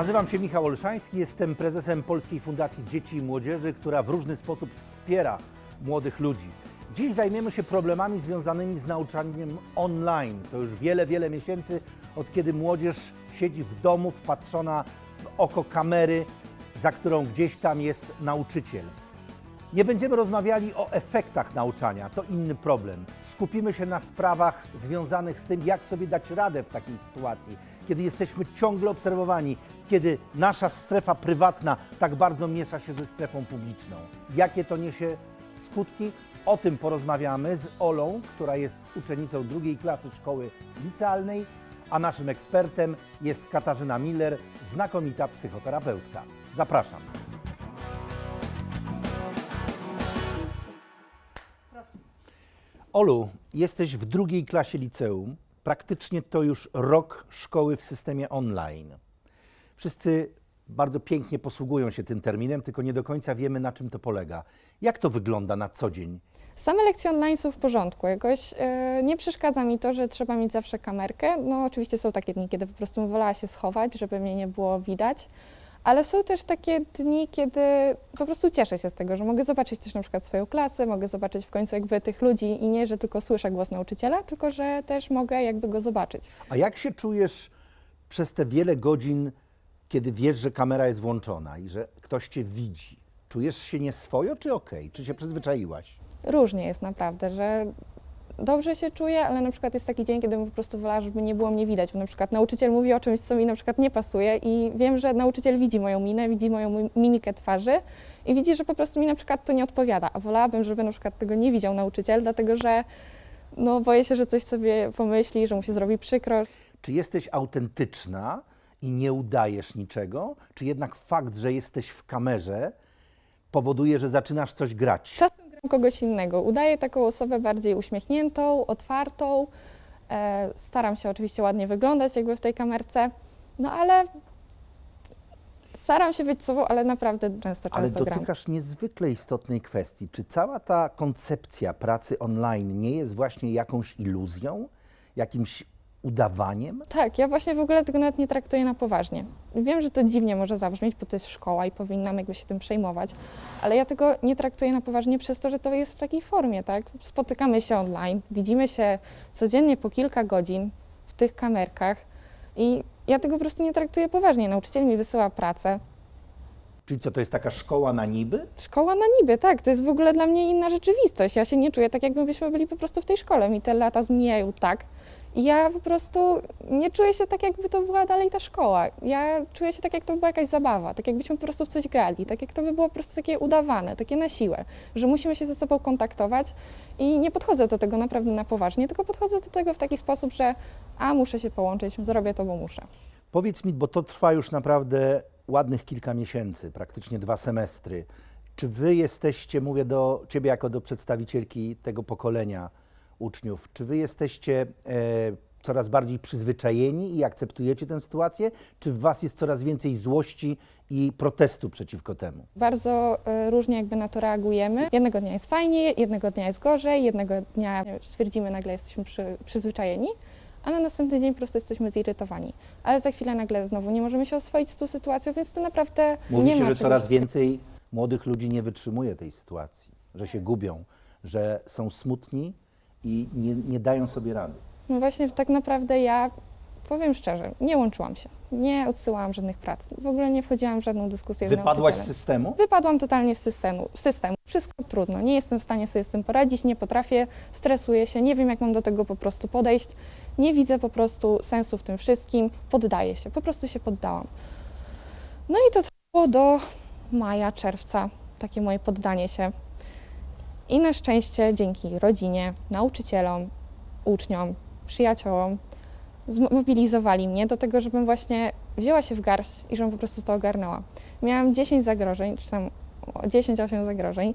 Nazywam się Michał Olszański, jestem prezesem Polskiej Fundacji Dzieci i Młodzieży, która w różny sposób wspiera młodych ludzi. Dziś zajmiemy się problemami związanymi z nauczaniem online. To już wiele, wiele miesięcy, od kiedy młodzież siedzi w domu wpatrzona w oko kamery, za którą gdzieś tam jest nauczyciel. Nie będziemy rozmawiali o efektach nauczania, to inny problem. Skupimy się na sprawach związanych z tym, jak sobie dać radę w takiej sytuacji, kiedy jesteśmy ciągle obserwowani, kiedy nasza strefa prywatna tak bardzo miesza się ze strefą publiczną. Jakie to niesie skutki? O tym porozmawiamy z Olą, która jest uczennicą drugiej klasy szkoły licealnej, a naszym ekspertem jest Katarzyna Miller, znakomita psychoterapeutka. Zapraszam. Olu, jesteś w drugiej klasie liceum. Praktycznie to już rok szkoły w systemie online. Wszyscy bardzo pięknie posługują się tym terminem, tylko nie do końca wiemy, na czym to polega. Jak to wygląda na co dzień? Same lekcje online są w porządku. Jakoś e, nie przeszkadza mi to, że trzeba mieć zawsze kamerkę. No oczywiście są takie dni, kiedy po prostu wolała się schować, żeby mnie nie było widać. Ale są też takie dni, kiedy po prostu cieszę się z tego, że mogę zobaczyć też na przykład swoją klasę, mogę zobaczyć w końcu jakby tych ludzi i nie, że tylko słyszę głos nauczyciela, tylko że też mogę jakby go zobaczyć. A jak się czujesz przez te wiele godzin, kiedy wiesz, że kamera jest włączona i że ktoś cię widzi? Czujesz się nieswojo, czy okej? Czy się przyzwyczaiłaś? Różnie jest naprawdę, że dobrze się czuję, ale na przykład jest taki dzień, kiedy bym po prostu wolała, żeby nie było mnie widać, bo na przykład nauczyciel mówi o czymś, co mi na przykład nie pasuje i wiem, że nauczyciel widzi moją minę, widzi moją mi- mimikę twarzy i widzi, że po prostu mi na przykład to nie odpowiada, a wolałabym, żeby na przykład tego nie widział nauczyciel, dlatego że no boję się, że coś sobie pomyśli, że mu się zrobi przykro. Czy jesteś autentyczna i nie udajesz niczego? Czy jednak fakt, że jesteś w kamerze, powoduje, że zaczynasz coś grać? Czasem kogoś innego, udaję taką osobę bardziej uśmiechniętą, otwartą, e, staram się oczywiście ładnie wyglądać jakby w tej kamerce, no ale staram się być sobą, ale naprawdę często, Ale często gram. dotykasz niezwykle istotnej kwestii. Czy cała ta koncepcja pracy online nie jest właśnie jakąś iluzją, jakimś udawaniem? Tak, ja właśnie w ogóle tego nawet nie traktuję na poważnie. Wiem, że to dziwnie może zabrzmieć, bo to jest szkoła i powinnam jakby się tym przejmować, ale ja tego nie traktuję na poważnie przez to, że to jest w takiej formie, tak? Spotykamy się online, widzimy się codziennie po kilka godzin w tych kamerkach i ja tego po prostu nie traktuję poważnie. Nauczyciel mi wysyła pracę. Czyli co, to jest taka szkoła na niby? Szkoła na niby, tak, to jest w ogóle dla mnie inna rzeczywistość. Ja się nie czuję tak, jakbyśmy byli po prostu w tej szkole. Mi te lata zmijają tak. I ja po prostu nie czuję się tak, jakby to była dalej ta szkoła. Ja czuję się tak, jak to była jakaś zabawa, tak jakbyśmy po prostu w coś grali, tak jak to by było po prostu takie udawane, takie na siłę, że musimy się ze sobą kontaktować i nie podchodzę do tego naprawdę na poważnie, tylko podchodzę do tego w taki sposób, że a muszę się połączyć, zrobię to, bo muszę. Powiedz mi, bo to trwa już naprawdę ładnych kilka miesięcy, praktycznie dwa semestry. Czy wy jesteście, mówię do ciebie jako do przedstawicielki tego pokolenia uczniów, czy wy jesteście e, coraz bardziej przyzwyczajeni i akceptujecie tę sytuację, czy w was jest coraz więcej złości i protestu przeciwko temu? Bardzo e, różnie jakby na to reagujemy. Jednego dnia jest fajnie, jednego dnia jest gorzej, jednego dnia stwierdzimy nagle jesteśmy przy, przyzwyczajeni, a na następny dzień po prostu jesteśmy zirytowani. Ale za chwilę nagle znowu nie możemy się oswoić z tą sytuacją, więc to naprawdę Mówi nie się, ma że coraz więcej młodych ludzi nie wytrzymuje tej sytuacji, że się gubią, że są smutni i nie, nie dają sobie rady. No właśnie tak naprawdę ja powiem szczerze, nie łączyłam się, nie odsyłałam żadnych prac, w ogóle nie wchodziłam w żadną dyskusję z Wypadłaś z nauczycielem. systemu? Wypadłam totalnie z systemu, systemu. Wszystko trudno, nie jestem w stanie sobie z tym poradzić, nie potrafię, stresuję się, nie wiem jak mam do tego po prostu podejść, nie widzę po prostu sensu w tym wszystkim, poddaję się, po prostu się poddałam. No i to trwało do maja, czerwca, takie moje poddanie się. I na szczęście dzięki rodzinie, nauczycielom, uczniom, przyjaciołom zmobilizowali mnie do tego, żebym właśnie wzięła się w garść i żebym po prostu to ogarnęła. Miałam 10 zagrożeń, czy tam 10-8 zagrożeń,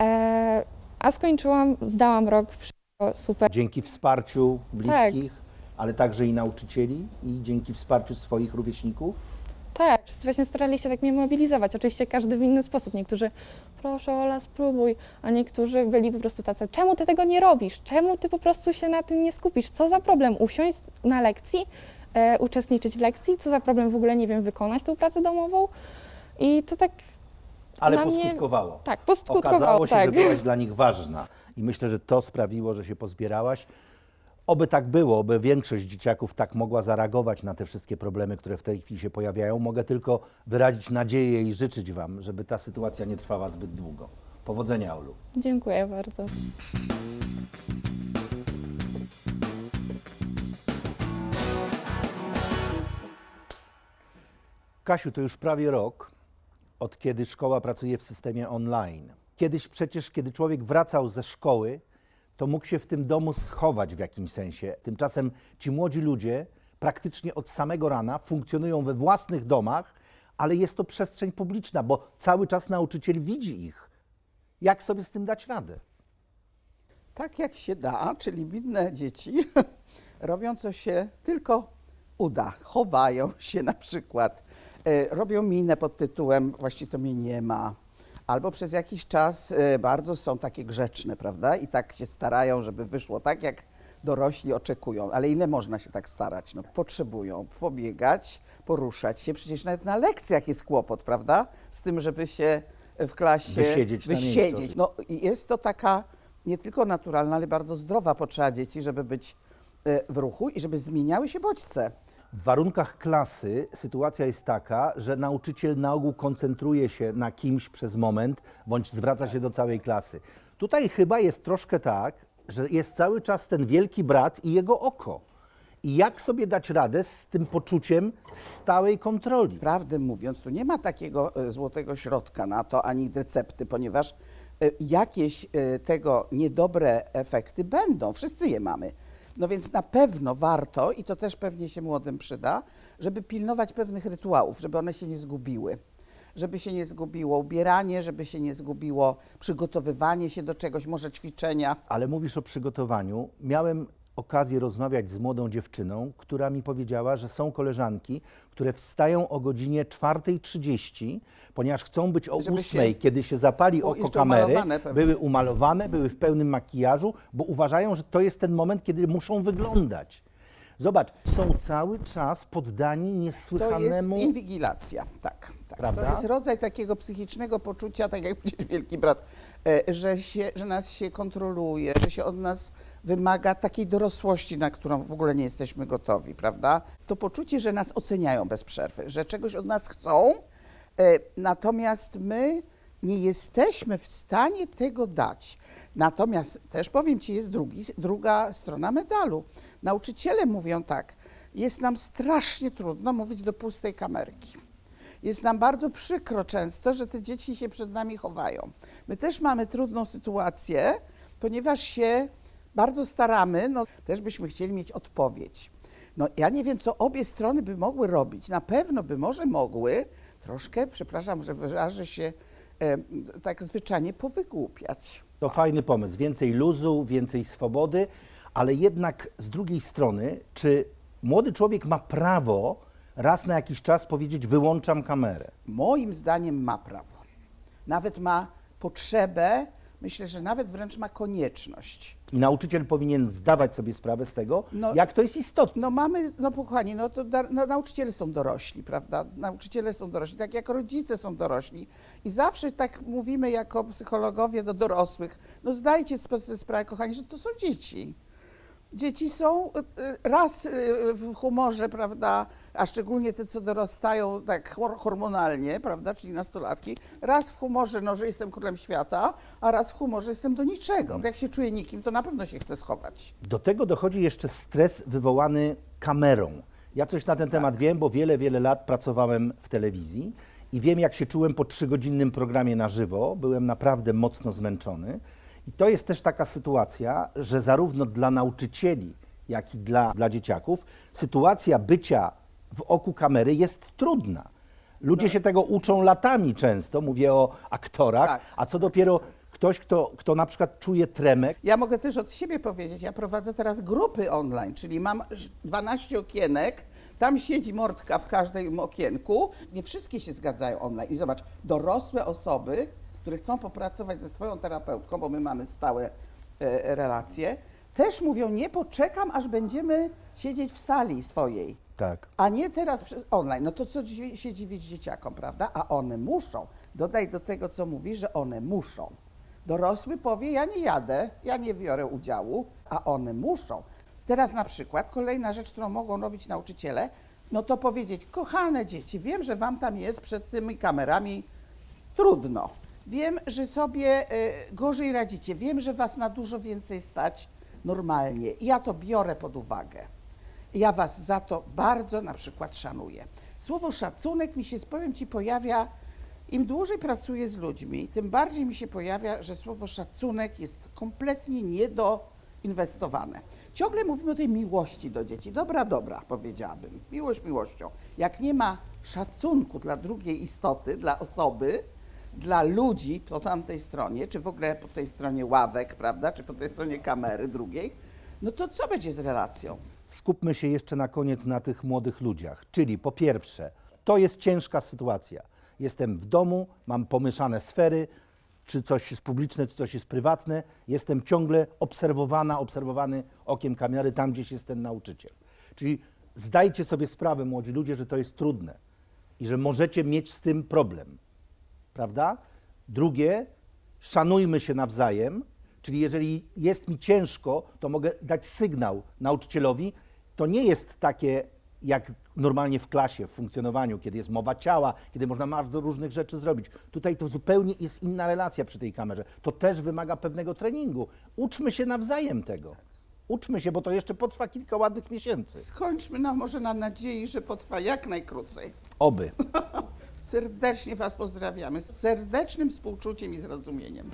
e, a skończyłam, zdałam rok, wszystko super. Dzięki wsparciu Tak. bliskich, ale także i nauczycieli i dzięki wsparciu swoich rówieśników? Tak, wszyscy właśnie starali się tak mnie mobilizować. Oczywiście każdy w inny sposób. Niektórzy, proszę Ola, spróbuj, a niektórzy byli po prostu tacy, czemu ty tego nie robisz? Czemu ty po prostu się na tym nie skupisz? Co za problem? Usiąść na lekcji, e, uczestniczyć w lekcji, co za problem w ogóle nie wiem wykonać tą pracę domową. I to tak Ale Dla mnie- poskutkowało. tak poskutkowało, Okazało się, tak. że byłaś dla nich ważna. I myślę, że to sprawiło, że się pozbierałaś. Oby tak było, oby większość dzieciaków tak mogła zareagować na te wszystkie problemy, które w tej chwili się pojawiają. Mogę tylko wyrazić nadzieję i życzyć Wam, żeby ta sytuacja nie trwała zbyt długo. Powodzenia, Olu. Dziękuję bardzo. Kasiu, to już prawie rok, od kiedy szkoła pracuje w systemie online. Kiedyś przecież, kiedy człowiek wracał ze szkoły, to mógł się w tym domu schować w jakimś sensie. Tymczasem ci młodzi ludzie praktycznie od samego rana funkcjonują we własnych domach, ale jest to przestrzeń publiczna, bo cały czas nauczyciel widzi ich. Jak sobie z tym dać radę? Tak jak się da, czyli biedne dzieci robią co się tylko uda. Chowają się na przykład, e, robią minę pod tytułem właśnie to mnie nie ma. Albo przez jakiś czas e, bardzo są takie grzeczne, prawda? I tak się starają, żeby wyszło tak, jak dorośli oczekują. Ale ile można się tak starać? No, potrzebują pobiegać, poruszać się. Przecież nawet na lekcjach jest kłopot, prawda? Z tym, żeby się w klasie Wysiedzieć wysiedzieć. No i jest to taka nie tylko naturalna, ale bardzo zdrowa potrzeba dzieci, żeby być e, w ruchu i żeby zmieniały się bodźce. W warunkach klasy sytuacja jest taka, że nauczyciel na ogół koncentruje się na kimś przez moment, bądź zwraca się do całej klasy. Tutaj chyba jest troszkę tak, że jest cały czas ten wielki brat i jego oko. I jak sobie dać radę z tym poczuciem stałej kontroli? Prawdę mówiąc, tu nie ma takiego e, złotego środka na to, ani recepty, ponieważ e, jakieś e, tego niedobre efekty będą. Wszyscy je mamy. No więc na pewno warto, i to też pewnie się młodym przyda, żeby pilnować pewnych rytuałów, żeby one się nie zgubiły. Żeby się nie zgubiło ubieranie, żeby się nie zgubiło przygotowywanie się do czegoś, może ćwiczenia. Ale mówisz o przygotowaniu. Miałem okazję rozmawiać z młodą dziewczyną, która mi powiedziała, że są koleżanki, które wstają o godzinie 4.30, ponieważ chcą być o Żeby 8.00, się- kiedy się zapali O, oko jeszcze kamery, umalowane pewnie. były umalowane, były w pełnym makijażu, bo uważają, że to jest ten moment, kiedy muszą wyglądać. Zobacz, są cały czas poddani To jest niesłychanemu... inwigilacja, tak. tak. Prawda? To jest rodzaj takiego psychicznego poczucia, tak jak powiedział wielki brat, e, że, się, że nas się kontroluje, że się od nas wymaga takiej dorosłości, na którą w ogóle nie jesteśmy gotowi, prawda? To poczucie, że nas oceniają bez przerwy, że czegoś od nas chcą, e, natomiast my nie jesteśmy w stanie tego dać. Natomiast też powiem Ci, jest drugi, druga strona medalu. Nauczyciele mówią tak, jest nam strasznie trudno mówić do pustej kamerki. Jest nam bardzo przykro często, że te dzieci się przed nami chowają. My też mamy trudną sytuację, ponieważ się bardzo staramy, no też byśmy chcieli mieć odpowiedź. No ja nie wiem, co obie strony by mogły robić. Na pewno by może mogły troszkę, przepraszam, że wyrażę się e, tak zwyczajnie, powygłupiać. To fajny pomysł. Więcej luzu, więcej swobody, ale jednak z drugiej strony, czy młody człowiek ma prawo raz na jakiś czas powiedzieć: Wyłączam kamerę? Moim zdaniem ma prawo. Nawet ma potrzebę, myślę, że nawet wręcz ma konieczność. I nauczyciel powinien zdawać sobie sprawę z tego, No- jak to jest istotne. No mamy, no kochani, no to da, no, nauczyciele są dorośli, prawda? Nauczyciele są dorośli, tak jak rodzice są dorośli. I zawsze tak mówimy jako psychologowie do dorosłych, no zdajcie sobie sprawę, kochani, że to są dzieci. Dzieci są y, y, raz y, w humorze, prawda, a szczególnie te, co dorastają tak hor- hormonalnie, prawda, czyli nastolatki, raz w humorze, no, że jestem królem świata, a raz w humorze jestem do niczego. Jak się czuje nikim, to na pewno się chce schować. Do tego dochodzi jeszcze stres wywołany kamerą. Ja coś na ten temat wiem, bo wiele, wiele lat pracowałem w telewizji i wiem, jak się czułem po trzygodzinnym programie na żywo. Byłem naprawdę mocno zmęczony. I to jest też taka sytuacja, że zarówno dla nauczycieli, jak i dla, dla dzieciaków, sytuacja bycia w oku kamery jest trudna. Ludzie się tego uczą latami często, mówię o aktorach, Tak. a co dopiero ktoś, kto, kto na przykład czuje tremę, Ja mogę też od siebie powiedzieć, ja prowadzę teraz grupy online, czyli mam ż- 12 okienek, tam siedzi mordka w każdym okienku. Nie wszystkie się zgadzają online. I zobacz, dorosłe osoby, które chcą popracować ze swoją terapeutką, bo my mamy stałe e, relacje, też mówią, nie poczekam, aż będziemy siedzieć w sali swojej. Tak. a nie teraz przez online. No to co się dziwić dzieciakom, prawda? A one muszą. Dodaj do tego, co mówi, że one muszą. Dorosły powie, ja nie jadę, ja nie biorę udziału, a one muszą. Teraz na przykład kolejna rzecz, którą mogą robić nauczyciele, no to powiedzieć, kochane dzieci, wiem, że wam tam jest przed tymi kamerami trudno. Wiem, że sobie e, gorzej radzicie. Wiem, że was na dużo więcej stać normalnie. I ja to biorę pod uwagę. Ja was za to bardzo na przykład szanuję. Słowo szacunek mi się, powiem ci, pojawia, im dłużej pracuję z ludźmi, tym bardziej mi się pojawia, że słowo szacunek jest kompletnie niedoinwestowane. Ciągle mówimy o tej miłości do dzieci. Dobra, dobra, powiedziałabym. Miłość miłością. Jak nie ma szacunku dla drugiej istoty, dla osoby, dla ludzi po tamtej stronie, czy w ogóle po tej stronie ławek, prawda, czy po tej stronie kamery drugiej, no to co będzie z relacją? Skupmy się jeszcze na koniec na tych młodych ludziach. Czyli po pierwsze, to jest ciężka sytuacja. Jestem w domu, mam pomieszane sfery, czy coś jest publiczne, czy coś jest prywatne. Jestem ciągle obserwowana, obserwowany okiem kamery tam, gdzieś jest ten nauczyciel. Czyli zdajcie sobie sprawę, młodzi ludzie, że to jest trudne i że możecie mieć z tym problem. Prawda? Drugie, szanujmy się nawzajem, czyli jeżeli jest mi ciężko, to mogę dać sygnał nauczycielowi. To nie jest takie jak normalnie w klasie, w funkcjonowaniu, kiedy jest mowa ciała, kiedy można bardzo różnych rzeczy zrobić. Tutaj to zupełnie jest inna relacja przy tej kamerze. To też wymaga pewnego treningu. Uczmy się nawzajem tego. Uczmy się, bo to jeszcze potrwa kilka ładnych miesięcy. Skończmy no może na nadziei, że potrwa jak najkrócej. Oby. Serdecznie Was pozdrawiamy, z serdecznym współczuciem i zrozumieniem.